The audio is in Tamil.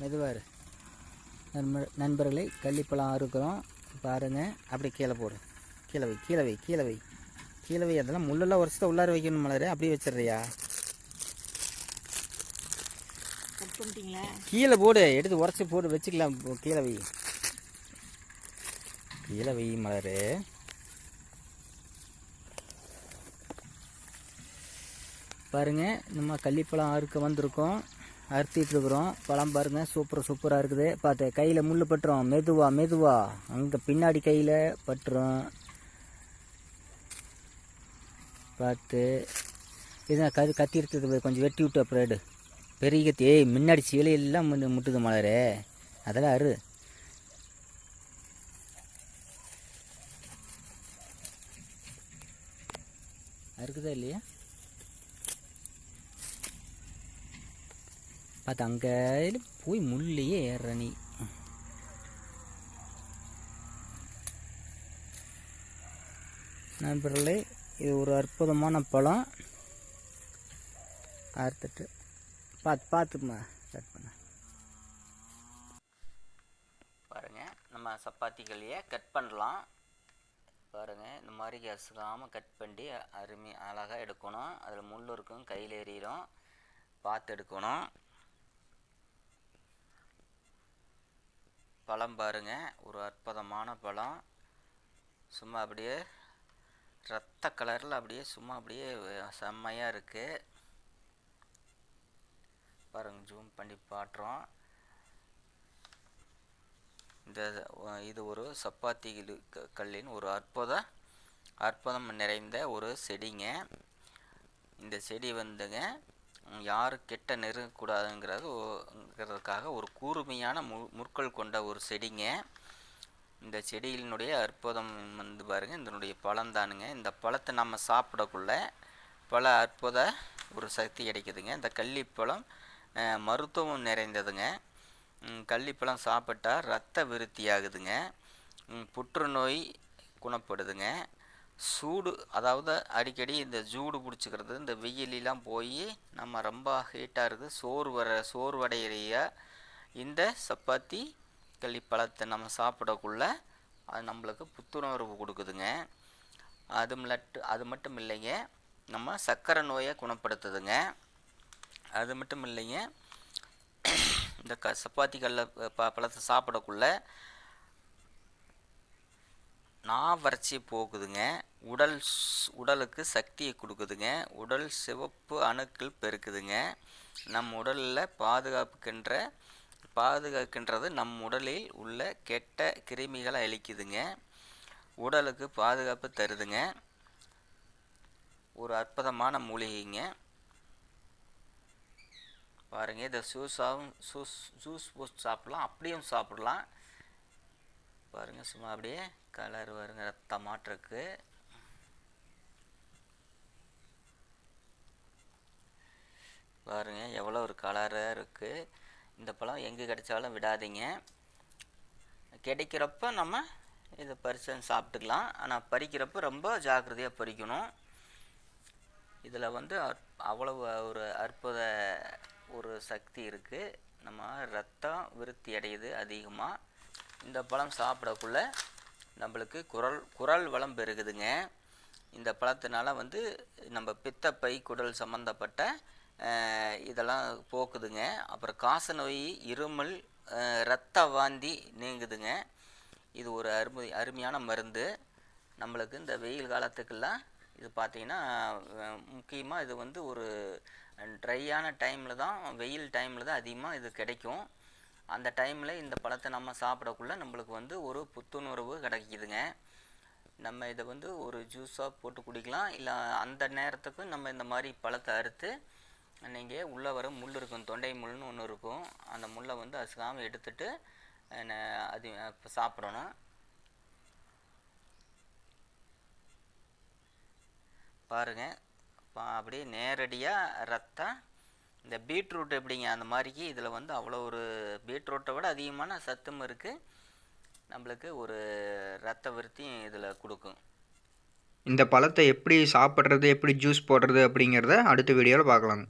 மெதுவாரு நண்பர் நண்பர்களை கள்ளிப்பழம் அறுக்கிறோம். பாருங்கள் அப்படி கீழே போடு. கீழே வை கீழே வை கீழே வை. கீழே வை அதெல்லாம் முள்ளெல்லாம் வருஷத்தை உள்ளார வைக்கணும் மலரு அப்படியே வச்சிடுறியா? கீழே போடு எடுத்து உடச்சி போட்டு வச்சுக்கலாம் கீழே வை. கீழே வை மலரு. பாருங்க நம்ம கள்ளிப்பழம் அறுக்க வந்திருக்கோம். அறுத்திட்டு இருக்கிறோம் பழம் பாருங்க சூப்பர் சூப்பராக இருக்குது. பார்த்து கையில் முள் பட்டுரும் மெதுவா மெதுவா. அங்கே பின்னாடி கையில் பட்டுரும் பார்த்து இதுதான் கது கத்தி இருக்குது கொஞ்சம் வெட்டி விட்டு அப்புறம் எடு. பெரிய கத்தி. ஏய் முன்னாடி சீலையெல்லாம் முட்டுது மலரே. அதெல்லாம் அரு அறுக்குதா இல்லையா? பார்த்து அங்கே போய் முள்ளையே ஏறுற நீ. நண்பர்களே இது ஒரு அற்புதமான பழம். அறுத்துட்டு பார்த்து பார்த்துக்குமா கட் பண்ண. பாருங்கள் நம்ம சப்பாத்திகளையே கட் பண்ணலாம். பாருங்கள் இந்த மாதிரி கசுகாமல் கட் பண்ணி அருமை அழகாக எடுக்கணும். அதில் முள் இருக்கும் கையில் எறிகிறோம் பார்த்து எடுக்கணும். பழம் பாருங்க. ஒரு அற்புதமான பழம். சும்மா அப்படியே ரத்த கலரில் அப்படியே சும்மா அப்படியே செம்மையாக இருக்குது பாருங்க ஜூம் பண்ணி பாட்டுறோம் இந்த இது ஒரு சப்பாத்தி க- கல்லின் ஒரு அற்புத அற்புதம் நிறைந்த ஒரு செடிங்க. இந்த செடி வந்துங்க யாரும் கெட்ட நெருங்கக்கூடாதுங்கிறதுங்கிறதுக்காக ஒரு கூர்மையான மு முற்கள் கொண்ட ஒரு செடிங்க. இந்த செடியினுடைய அற்புதம் வந்து பாருங்க இதனுடைய பழம்தானுங்க இந்த பழத்தை நம்ம சாப்பிடக்குள்ள பல அற்புத ஒரு சக்தி கிடைக்குதுங்க. இந்த கள்ளிப்பழம் மருத்துவம் நிறைந்ததுங்க. கள்ளிப்பழம் சாப்பிட்டா ரத்த விருத்தி ஆகுதுங்க புற்றுநோய் குணப்படுதுங்க. சூடு அதாவது அடிக்கடி இந்த ஜூடு பிடிச்சிக்கிறது இந்த வெயிலெலாம் போய் நம்ம ரொம்ப ஹீட்டாக இருக்குது சோறு வர சோர்வடைகிறைய இந்த சப்பாத்தி களிப்பழத்தை நம்ம சாப்பிடக்குள்ள அது நம்மளுக்கு புத்துணர்வு கொடுக்குதுங்க. அது மட்டு அது மட்டும் இல்லைங்க நம்ம சர்க்கரை நோயை குணப்படுத்துதுங்க. அது மட்டும் இல்லைங்க இந்த க சப்பாத்தி கல்ல ப பழத்தை சாப்பிடக்குள்ள நான் வறட்சி போக்குதுங்க உடல் உடலுக்கு சக்தியை கொடுக்குதுங்க. உடல் சிவப்பு அணுக்கள் பெருக்குதுங்க. நம் உடலில் பாதுகாப்புக்கின்ற பாதுகாக்கின்றது நம் உடலில் உள்ள கெட்ட கிருமிகளை அழிக்குதுங்க. உடலுக்கு பாதுகாப்பு தருதுங்க. ஒரு அற்புதமான மூலிகைங்க. பாருங்க இதை ஜூஸாகவும் ஜூஸ் ஜூஸ் போஸ்ட் சாப்பிடலாம். அப்படியும் சாப்பிடலாம். பாருங்க சும்மா அப்படியே. கலர் வருங்க ரத்த மாற்றுக்கு பாருங்க எவ்வளோ ஒரு கலராக இருக்குது இந்த பழம் எங்கே கிடைச்சாலும் விடாதீங்க. கிடைக்கிறப்ப நம்ம இதை பறிச்சு சாப்பிட்டுக்கலாம். ஆனால் பறிக்கிறப்ப ரொம்ப ஜாக்கிரதையாக பறிக்கணும். இதில் வந்து அவ்வளவு ஒரு அற்புத ஒரு சக்தி இருக்குது நம்ம ரத்தம் விருத்தி அடையுது அதிகமாக. இந்த பழம் சாப்பிடக்குள்ள நம்மளுக்கு குரல் குரல் வளம் பெருகுதுங்க. இந்த பழத்தினால வந்து நம்ம பித்தப்பை குடல் சம்மந்தப்பட்ட இதெல்லாம் போக்குதுங்க. அப்புறம் காச நோய் இருமல் இரத்த வாந்தி நீங்குதுங்க. இது ஒரு அருமை அருமையான மருந்து. நம்மளுக்கு இந்த வெயில் காலத்துக்கெல்லாம் இது பார்த்தீங்கன்னா முக்கியமாக இது வந்து ஒரு ட்ரையான டைமில் தான் வெயில் டைமில் தான் அதிகமாக இது கிடைக்கும். அந்த டைமில் இந்த பழத்தை நம்ம சாப்பிடக்குள்ள நம்மளுக்கு வந்து ஒரு புத்துணர்வு கிடைக்கிதுங்க. நம்ம இதை வந்து ஒரு ஜூஸாக போட்டு குடிக்கலாம். இல்லை அந்த நேரத்துக்கு நம்ம இந்த மாதிரி பழத்தை அறுத்து நீங்கள் உள்ளே வர முள் இருக்கும் தொண்டை முள்னு ஒன்று இருக்கும். அந்த முள்ளை வந்து அசுகாமல் எடுத்துட்டு அது இப்போ சாப்பிடணும். பாருங்க. பா- அப்படியே நேரடியாக ரத்தம் இந்த பீட்ரூட் எப்படிங்க? அந்த மாதிரிக்கு இதில் வந்து அவ்வளோ ஒரு பீட்ரூட்டை விட அதிகமான சத்தும் இருக்குது நம்மளுக்கு ஒரு ரத்த விருத்தியும் இதில் கொடுக்கும். இந்த பழத்தை எப்படி சாப்பிட்றது எப்படி ஜூஸ் போடுறது அப்படிங்கிறத அடுத்த வீடியோவில் பார்க்கலாம்.